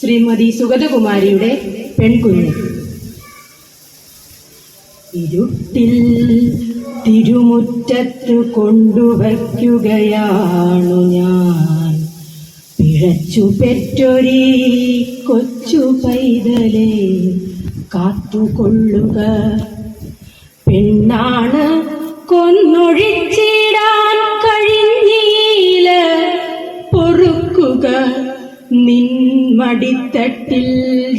ശ്രീമതി സുഗതകുമാരിയുടെ പെൺകുഞ്ഞ്. ഇരുട്ടിൽ തിരുമുറ്റത്ത് കൊണ്ടുവയ്ക്കുകയാണു ഞാൻ. പിഴച്ചു പെറ്റൊരി കൊച്ചു പൈതലെ കാത്തുകൊള്ളുക. പെണ്ണാണ് മടിത്തട്ടിൽ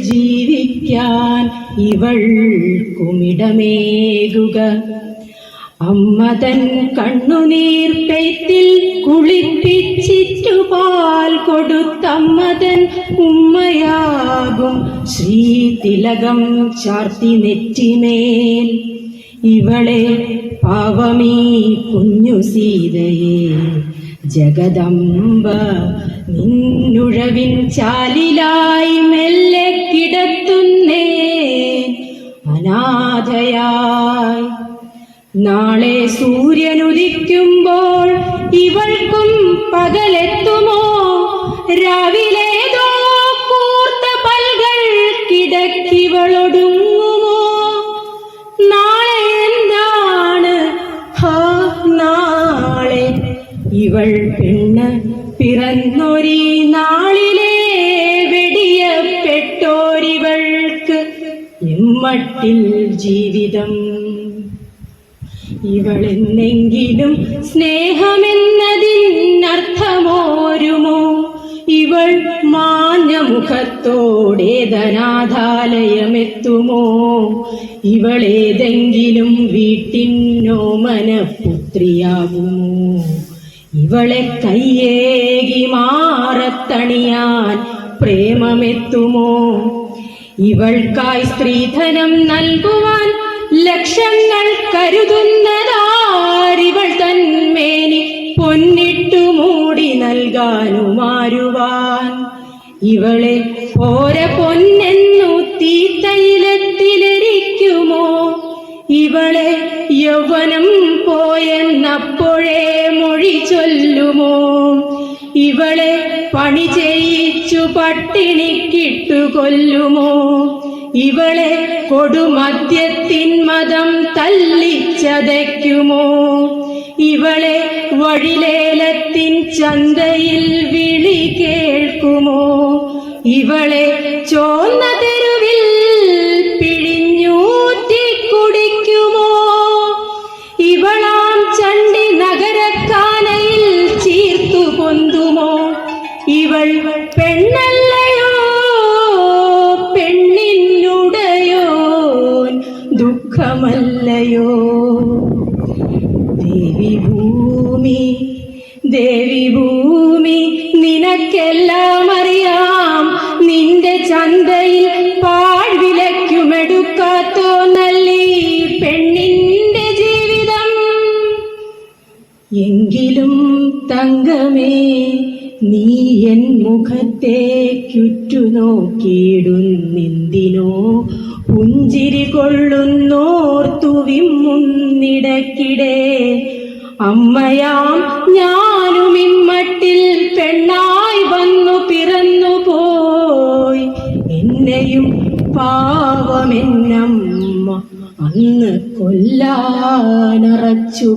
ജീവിക്കാൻ ഇവൾ കുമിടമേകുക അമ്മതൻ കണ്ണുനീർ പെയ്ത്തിൽ കുളിപ്പിച്ചിറ്റു പാൽ കൊടുത്തമ്മതൻ ഉമ്മയാകും ശ്രീതിലകം ചാർത്തി നെറ്റിമേൽ. ഇവളെ പാവമീ കുഞ്ഞു സീതയെ ജഗദംബ നിന്നുഴവിൻ ചാലിലായി മെല്ലെ കിടത്തുന്നേ. അനാഥയായി. നാളെ സൂര്യനുദിക്കുമ്പോൾ പിറന്നൊരീ നാളിലെ വെടിയപ്പെട്ടോരിവൾക്ക് ഇമ്മട്ടിൽ ജീവിതം. ഇവളെന്നെങ്കിലും സ്നേഹമെന്നതിനർത്ഥമോരുമോ? ഇവൾ മാഞ്ഞ മുഖത്തോടെ ധനാഥാലയമെത്തുമോ ഇവളേതെങ്കിലും വീട്ടിനോ മനപുത്രിയാകുമോ ഇവളെ കയ്യേകി മാറത്തണിയാൻ പ്രേമമെത്തുമോ? ഇവൾക്കായി സ്ത്രീധനം നൽകുവാൻ ലക്ഷങ്ങൾ കരുതുന്നതാരിവൾ തന്മേനി പൊന്നിട്ടു മൂടി നൽകാനുമാരുവാൻ. ഇവളെ പോര പൊന്നെന്നു പണി ചെയ്യിച്ചു പട്ടിണിക്കിട്ടു കൊല്ലുമോ ഇവളെ കൊടുമദ്യത്തിൻ മതം തല്ലിച്ചതയ്ക്കുമോ? ഇവളെ വഴിലേലത്തിൻ ചന്തയിൽ വിളി കേൾക്കുമോ? ഇവളെ ചോന്ന ദുഃഖമല്ലയോ ദേവി ഭൂമി ദേവി ഭൂമി നിനക്കെല്ലാം അറിയാം. നിന്റെ ചന്തയിൽ പാഴ്വിലയ്ക്കുമെടുക്കാത്തോ നല്ലി പെണ്ണിന്റെ ജീവിതം? എങ്കിലും തങ്കമേ നീ എൻ മുഖത്തേക്കുറ്റുനോക്കിയിടുന്നെന്തിനോ പുഞ്ചിരി കൊള്ളുന്നോർത്തു വിമ്മുന്നിടക്കിടെ അമ്മയാം ഞാനും ഇമ്മട്ടിൽ പെണ്ണായി വന്നു പിറന്നു പോയി. എന്നെയും പാവമെന്നമ്മ അന്ന് കൊല്ലാനറച്ചു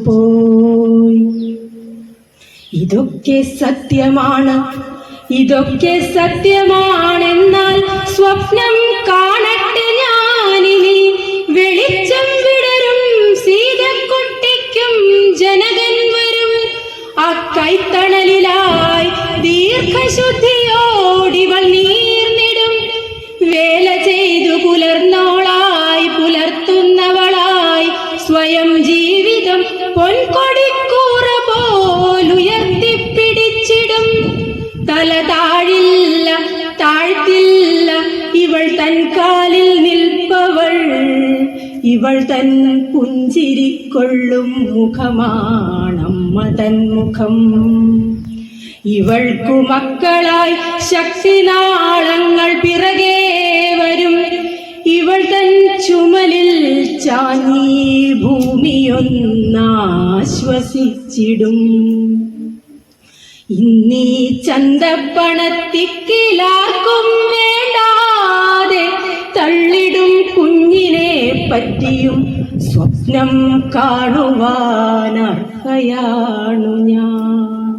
പോയി. ഇതൊക്കെ സത്യമാണ്. ഇതൊക്കെ സത്യമാണെന്നാൽ സ്വപ്നം കാണട്ടെ. വെളിച്ചം വിടരും സീതക്കുട്ടിക്കും ജനകൻ വരും. ആ ദീർഘശുദ്ധിയോടിവൾ നീർന്നിടും വേല ചെയ്തു പുലർന്നോളായി പുലർത്തുന്നവളായി സ്വയം ജീവിതം പൊൻകൊടിക്കൂറ പോലുയർത്തിപ്പിടിച്ചിടും. തല താഴില്ല താഴ്ത്തില്ല ഇവൾ തൻ ഇവൾ തൻ പുഞ്ചിരിക്കൊള്ളും മുഖമാണമ്മ തൻ മുഖം. ഇവൾക്കു മക്കളായി ശക്തി നാളങ്ങൾ പിറകെ വരും. ഇവൾ തൻ ചുമലിൽ ചാഞ്ഞി ഭൂമിയൊന്നാശ്വസിച്ചിടും. ഇന്നീ ചന്തപ്പണത്തിക്കിലാർക്കും പറ്റിയും സ്വപ്നം കാണുവാനർഹയാണു ഞാൻ.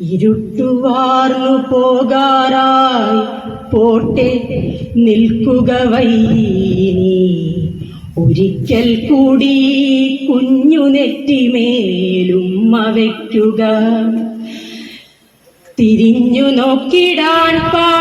ഇരുട്ടുവാർന്നു പോകാറായി പോട്ടെ നിൽക്കുക വൈനി ഒരിക്കൽ കൂടി കുഞ്ഞു നെറ്റിമേലും വയ്ക്കുക തിരിഞ്ഞു നോക്കിടാൻ പാടില്ലോടിപ്പോവുക